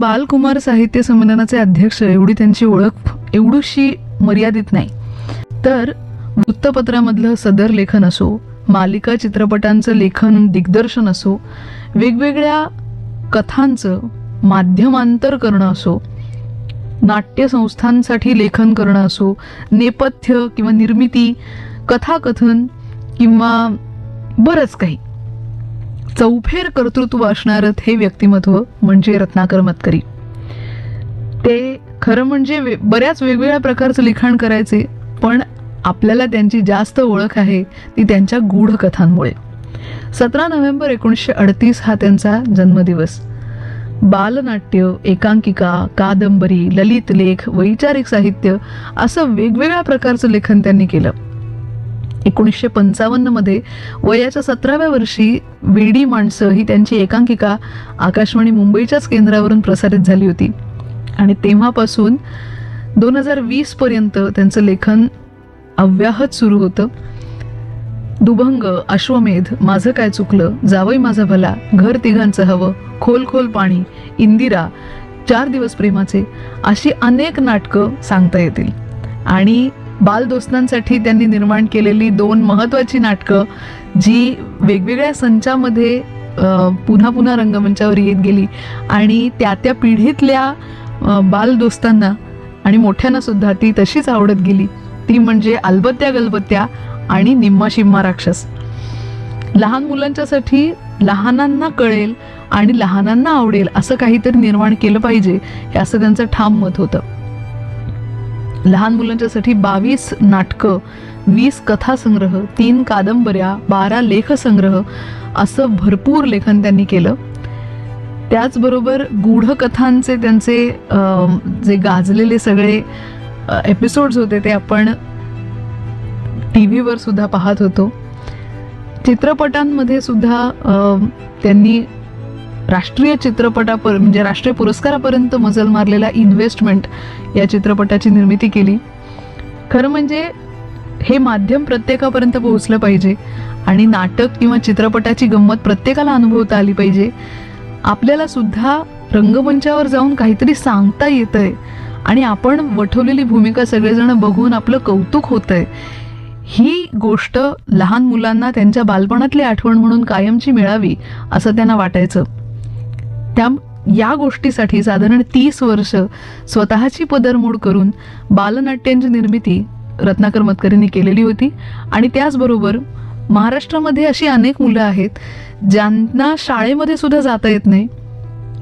बालकुमार साहित्य संमेलनाचे अध्यक्ष एवढी त्यांची ओळख एवढीशी मर्यादित नाही. तर वृत्तपत्रामधलं सदर लेखन असो मालिका चित्रपटांचं लेखन दिग्दर्शन असो वेगवेगळ्या कथांचं माध्यमांतर करणं असो नाट्यसंस्थांसाठी लेखन करणं असो नेपथ्य किंवा निर्मिती कथाकथन किंवा बरंच काही. चौफेर कर्तृत्व असणारं हे व्यक्तिमत्व म्हणजे रत्नाकर मतकरी. ते खरं म्हणजे वे- बऱ्याच वेगवेगळ्या प्रकारचं लिखाण करायचे पण आपल्याला त्यांची जास्त ओळख आहे ती त्यांच्या गूढ कथांमुळे सतरा नोव्हेंबर एकोणीसशे अडतीस हा त्यांचा जन्मदिवस. बालनाट्य एकांकिका कादंबरी ललित लेख वैचारिक साहित्य असं वेगवेगळ्या प्रकारचं लेखन त्यांनी केलं. एकोणीसशे पंचावन्नमध्ये वयाच्या सतराव्या वर्षी वेडी माणसं ही त्यांची एकांकिका आकाशवाणी मुंबईच्याच केंद्रावरून प्रसारित झाली होती. आणि तेव्हापासून दोन हजार वीसपर्यंत त्यांचं लेखन अव्याहत सुरू होतं. दुभंग अश्वमेध माझं काय चुकलं जावई माझा भला घर तिघांचं हवं खोल खोल पाणी इंदिरा चार दिवस प्रेमाचे अशी अनेक नाटकं सांगता येतील. आणि बालदोस्तांसाठी त्यांनी निर्माण केलेली दोन महत्वाची नाटकं जी वेगवेगळ्या संचामध्ये पुन्हा पुन्हा रंगमंचावर येत गेली. आणि त्या त्या पिढीतल्या बालदोस्तांना आणि मोठ्यांना सुद्धा ती तशीच आवडत गेली. ती म्हणजे अलबत्या गलबत्या आणि निम्मा शिम्मा राक्षस. लहान मुलांच्यासाठी लहानांना कळेल आणि लहानांना आवडेल असं काहीतरी निर्माण केलं पाहिजे हे असं त्यांचं ठाम मत होतं. लहान मुलांच्यासाठी बावीस नाटकं वीस कथासंग्रह तीन कादंबऱ्या बारा लेखसंग्रह असं भरपूर लेखन त्यांनी केलं. त्याचबरोबर गूढकथांचे त्यांचे जे गाजलेले सगळे एपिसोड्स होते ते आपण टी व्हीवर सुद्धा पाहत होतो. चित्रपटांमध्ये सुद्धा त्यांनी राष्ट्रीय चित्रपटापर म्हणजे राष्ट्रीय पुरस्कारापर्यंत मजल मारलेला इन्व्हेस्टमेंट या चित्रपटाची निर्मिती केली. खरं म्हणजे हे माध्यम प्रत्येकापर्यंत पोहोचलं पाहिजे आणि नाटक किंवा चित्रपटाची गंमत प्रत्येकाला अनुभवता आली पाहिजे. आपल्याला सुद्धा रंगमंचावर जाऊन काहीतरी सांगता येतंय आणि आपण वठवलेली भूमिका सगळेजण बघून आपलं कौतुक होतंय. ही गोष्ट लहान मुलांना त्यांच्या बालपणातली आठवण म्हणून कायमची मिळावी असं त्यांना वाटायचं. त्या या गोष्टीसाठी साधारण तीस वर्ष स्वतःची पदरमोड करून बालनाट्यांची निर्मिती रत्नाकर मतकरींनी केलेली होती. आणि त्याचबरोबर महाराष्ट्रामध्ये अशी अनेक मुलं आहेत ज्यांना शाळेमध्ये सुद्धा जाता येत नाही.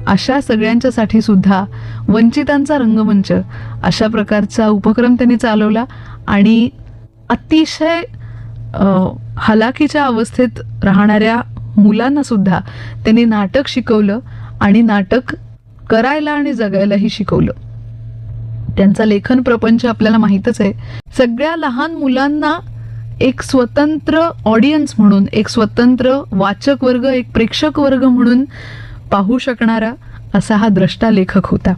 अशा सगळ्यांच्यासाठी सुद्धा वंचितांचा रंगमंच अशा प्रकारचा उपक्रम त्यांनी चालवला. आणि अतिशय हलाखीच्या अवस्थेत राहणाऱ्या मुलांना सुद्धा त्यांनी नाटक शिकवलं. आणि नाटक करायला आणि जगायलाही शिकवलं. त्यांचा लेखन प्रपंच आपल्याला माहीतच आहे. सगळ्या लहान मुलांना एक स्वतंत्र ऑडियन्स म्हणून एक स्वतंत्र वाचक वर्ग एक प्रेक्षक वर्ग म्हणून पाहू शकणारा असा हा द्रष्टा लेखक होता.